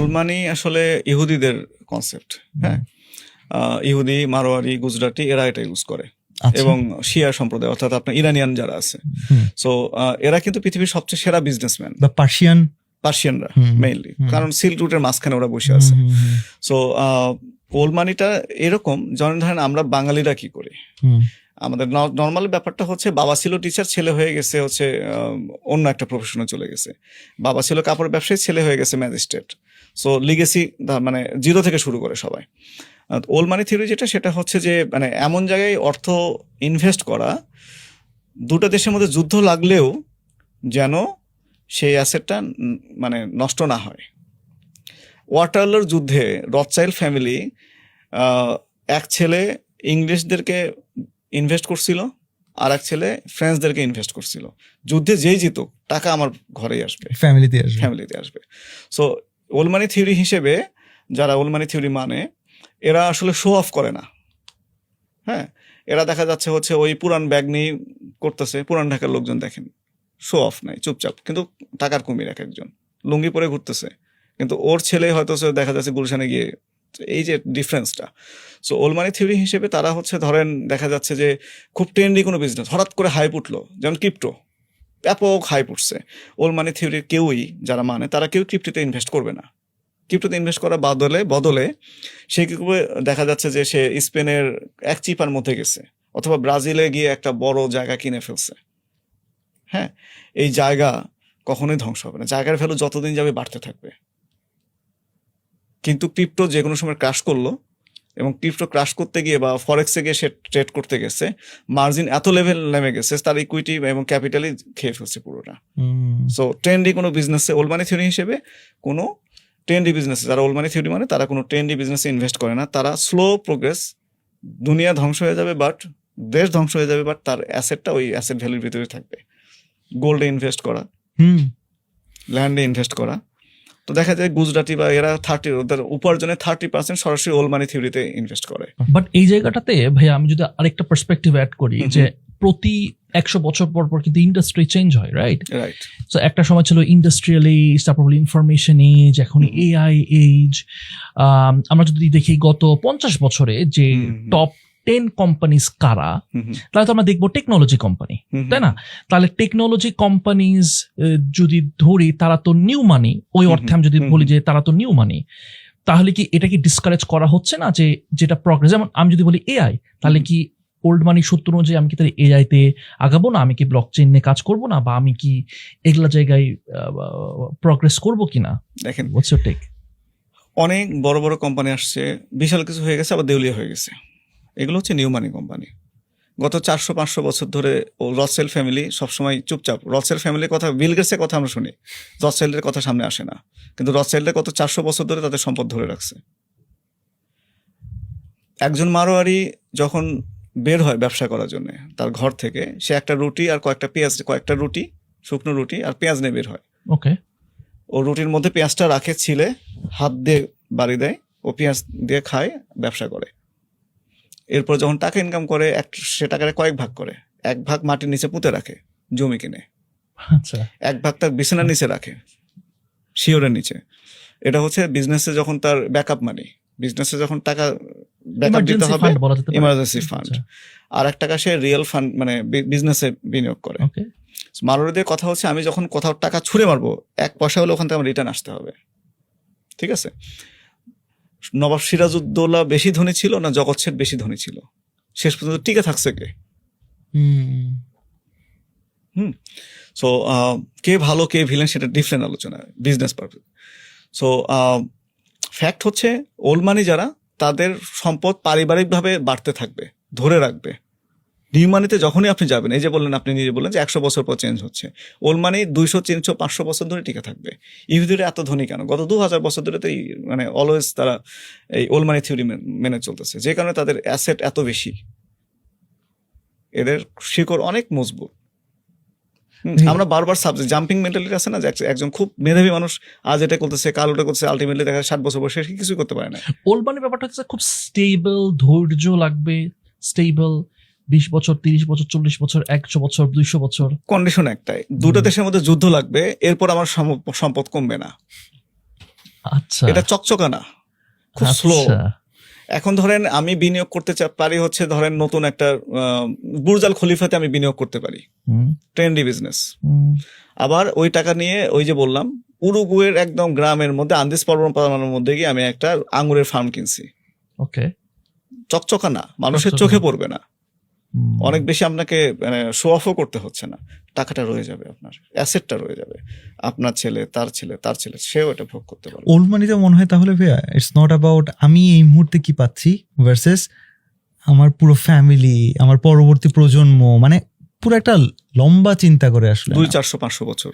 Old মানি আসলে ইহুদিদের concept হ্যাঁ? ইহুদি মারোয়ারি গুজরাটি এরা এটা ইউজ করে। আচ্ছা। এবং শিয়া সম্প্রদায় অর্থাৎ আপনার ইরানিয়ান যারা আছে। সো এরা কিন্তু পৃথিবীর সবচেয়ে সেরা বিজনেসম্যান বা পার্সিয়ান পার্সিয়ানরা মেইনলি কারণ সিল্ক রুটের মাঝখানে ওরা বসে আছে। সো ওল্ড মানিটা এরকম যেমন ধরেন আমরা বাঙালিরা কি করি? আমাদের নর্মাল ব্যাপারটা হচ্ছে বাবা ছিল টিচার ছেলে হয়ে গেছে হচ্ছে অন্য একটা প্রফেশনে চলে গেছে। বাবা ছিল কাপড় ব্যবসায়ী ছেলে হয়ে গেছে ম্যাজিস্ট্রেট সো লিগেসি মানে জিরো থেকে শুরু করে সবাই। ওল্ড মানি থিওরি যেটা সেটা হচ্ছে যে মানে এমন জায়গায় অর্থ ইনভেস্ট করা দুটো দেশের মধ্যে যুদ্ধ লাগলেও যেন সেই অ্যাসেটটা মানে নষ্ট না হয়। ওয়াটারলোর যুদ্ধে রথচাইল্ড ফ্যামিলি এক ছেলে ইংলিশদেরকে ইনভেস্ট করছিল আর এক ছেলে ফ্রেঞ্চদেরকে ইনভেস্ট করছিল। যুদ্ধে যেই জিতুক টাকা আমার ঘরেই আসবে। ফ্যামিলিতে আসবে। ফ্যামিলিতে আসবে। সো ওলমানি থিওরি হিসেবে, যারা ওলমানি থিওরি মানে এরা আসলে শো অফ করে না। হ্যাঁ? এরা দেখা যাচ্ছে হচ্ছে ওই পুরান ব্যাগ নিয়ে করতেছে, পুরান ঢাকার লোকজন দেখেন। শো অফ নাই, চুপচাপ। কিন্তু টাকার কুমির এক একজন। লুঙ্গি পরে ঘুরতেছে। কিন্তু ওর ছেলে হয়তো সে দেখা যাচ্ছে গুলশানে গিয়ে, এই যে ডিফারেন্সটা সো ওলমানি থিওরি হিসেবে তারা হচ্ছে ধরেন, দেখা যাচ্ছে যে খুব ট্রেন্ডি কোনো বিজনেস হঠাৎ করে হাইপ উঠল, যেমন ক্রিপ্টো। ব্যাপক হাইপ পড়ছে। ওল মানি থিওরির কেউই যারা মানে তারা কেউ ক্রিপ্টোতে ইনভেস্ট করবে না। ক্রিপ্টোতে ইনভেস্ট করার বদলে বদলে সে কি দেখা যাচ্ছে যে সে স্পেনের এক চিপার মধ্যে গেছে, অথবা ব্রাজিলে গিয়ে একটা বড় জায়গা কিনে ফেলছে। হ্যাঁ এই জায়গা কখনোই ধ্বংস হবে না। জায়গার ভ্যালু যতদিন যাবে বাড়তে থাকবে। কিন্তু ক্রিপ্টো যে কোনো সময় ক্রাশ করল এবং ক্রিপ্টো ক্রাশ করতে গিয়ে বা ফরেক্সে গিয়ে সে ট্রেড করতে গেছে মার্জিন এত লেভেল নেমে গেছে তার ইকুইটি এবং ক্যাপিটালই খেয়ে ফেলছে পুরোটা। সো ট্রেন্ডি কোনো বিজনেসে ওলমানি থিওরি হিসেবে কোনো ট্রেন্ডি বিজনেসে যারা ওলমানি থিওরি মানে তারা কোনো ট্রেন্ডি বিজনেসে ইনভেস্ট করে না তারা স্লো প্রোগ্রেস দুনিয়া ধ্বংস হয়ে যাবে বাট দেশ ধ্বংস হয়ে যাবে বাট তার অ্যাসেটটা ওই অ্যাসেট ভ্যালুর ভিতরে থাকবে। গোল্ডে ইনভেস্ট করা। হুম। ল্যান্ডে ইনভেস্ট করা। তো দেখা যায় গুজরাটি বা এরা থার্টি ওদের উপার্জনে থার্টি পার্সেন্ট সরাসরি ওলমানি থিওরিতে ইনভেস্ট করে বাট এই জায়গাটাতে ভাইয়া আমি যদি আরেকটা পার্সপেক্টিভ অ্যাড করি। যে প্রতি একশো বছর পর পর কিন্তু ইন্ডাস্ট্রি চেঞ্জ হয় রাইট রাইট তো একটা সময় ছিল ইন্ডাস্ট্রিয়াল এজ তারপর হলো ইনফরমেশন এজ এখন। এআই এজ আমরা যদি দেখি গত পঞ্চাশ বছরে যে। টপ টেন কোম্পানিজ কারা তাহলে তো আমরা দেখব টেকনোলজি কোম্পানি তাই না? তাহলে টেকনোলজি কোম্পানিজ যদি ধরি তারা তো নিউ মানি ওই অর্থে আমি যদি বলি যে তারা তো নিউ মানি তাহলে কি এটা কি ডিসকারেজ করা হচ্ছে না যে যেটা প্রগ্রেস যেমন আমি যদি বলি এআই তাহলে কি ওল্ড মানি সূত্র অনুযায়ী আমি কি তাহলে এআই তে আগাবো না? আমি কি ব্লক চেইন নিয়ে কাজ করব না? বা আমি কি এগুলা জায়গায় প্রগ্রেস করব কিনা দেখেন। হোয়াটস ইউর টেক অনেক বড় বড় কোম্পানি আসছে বিশাল কিছু হয়ে গেছে আবার দেউলিয়া হয়ে গেছে। এগুলো হচ্ছে নিউ মানি কোম্পানি। গত চারশো পাঁচশো বছর ধরে ও রসেল ফ্যামিলি সবসময় চুপচাপ। রসেল ফ্যামিলির কথা বিল গেটসের কথা আমরা শুনি। রসেলের কথা সামনে আসে না। কিন্তু রসেলদের কত চারশো বছর ধরে তাদের সম্পদ ধরে রাখছে। একজন মারোয়ারি যখন বের হয় ব্যবসা করার জন্য তার ঘর থেকে সে একটা রুটি আর কয়েকটা পেঁয়াজ কয়েকটা রুটি শুকনো রুটি আর পেঁয়াজ নিয়ে বের হয়। ওকে। ও রুটির মধ্যে পেঁয়াজটা রাখে ছিলে হাত দিয়ে বাড়ি দেয় ও পেঁয়াজ দিয়ে খায় ব্যবসা করে। এরপর যখন টাকা ইনকাম করে এক সে টাকাটা কয়েক ভাগ করে। এক ভাগ মাটির নিচে পুঁতে রাখে জমি কিনে। আচ্ছা। এক ভাগ তার বিছানার নিচে রাখে শিওরের নিচে। এটা হচ্ছে বিজনেসে যখন তার ব্যাকআপ মানি বিজনেসে যখন টাকা ব্যাকআপ দিতে হবে ইমার্জেন্সি ফান্ড আর এক টাকা সে রিয়েল ফান্ড মানে বিজনেসে বিনিয়োগ করে। মারোয়ারিদের কথা হচ্ছে আমি যখন কোথাও টাকা ছুঁড়ে মারবো এক পয়সা হলে ওখান থেকে আমার রিটার্ন আসতে হবে। ঠিক আছে? নবাব সিরাজউদ্দৌলা বেশি ধনী ছিল না জগৎ শেঠ বেশি ধনী ছিল? শেষ পর্যন্ত টিকে থাকছে কে? সো কে ভালো কে ভিলেন সেটা ডিফারেন্ট আলোচনা বিজনেস পারপাস সো ফ্যাক্ট হচ্ছে ওল্ড মানি যারা তাদের সম্পদ পারিবারিকভাবে বাড়তে থাকবে ধরে রাখবে। নিউ মানিতে যখনই আপনি যাবেন এই যে বললেন আপনি নিজে বললেন যে একশো বছর পর চেঞ্জ হচ্ছে। ওল্ড মানি দুইশো তিনশো পাঁচশো বছর ধরে টিকে থাকবে। ইহুদিরা এত ধনী কেন? গত দু হাজার বছর ধরে তো এই মানে অলওয়েজ তারা এই ওল্ড মানি থিওরি মেনে চলতেছে। যে কারণে তাদের অ্যাসেট এত বেশি। এদের শিকড় অনেক মজবুত। আমরা বারবার সাবজেক্ট জাম্পিং মেন্টালিটি আছে না? যে একজন খুব মেধাবী মানুষ আজ এটা করতেছে কাল ওটা করতেছে আলটিমেটলি দেখা যায় ষাট বছর বয়সে সে কিছুই করতে পারে না। ওল্ড মানি ব্যাপারটা হচ্ছে খুব স্টেবল ধৈর্য লাগবে স্টেবল বিশ বছর তিরিশ বছর চল্লিশ বছর একশো বছর দুইশো বছর। কন্ডিশন একটাই। দুটো দেশের মধ্যে যুদ্ধ লাগবে এরপর আমার সম্পদ কমবে না। আচ্ছা। এটা চকচকা না। খুব স্লো আচ্ছা। এখন ধরেন আমি বিনিয়োগ করতে পারি হচ্ছে ধরেন নতুন একটা বুর্জাল খলিফাতে আমি বিনিয়োগ করতে পারি। ট্রেন্ডি বিজনেস আবার ওই টাকা নিয়ে ওই যে বললাম উরুগুয়ের একদম গ্রামের মধ্যে আন্দিস পর্বত পাতানোর মধ্যে গিয়ে আমি একটা আঙুরের ফার্ম কিনছি। ওকে চকচকা না। মানুষের চোখে পড়বে না। অনেক বেশি আপনাকে মানে শো অফও করতে হচ্ছে না। টাকাটা রয়ে যাবে আপনার অ্যাসেটটা রয়ে যাবে। আপনার ছেলে তার ছেলে তার ছেলে সেও এটা ভোগ করতে পারবে। ওল্ড মানিতে মনে হয় তাহলে ভাইয়া ইটস নট অ্যাবাউট আমি এই মুহূর্তে কি পাচ্ছি ভার্সেস আমার পুরো ফ্যামিলি আমার পরবর্তী প্রজন্ম মানে পুরো একটা লম্বা চিন্তা করে আসলে দুই চারশো পাঁচশো বছর।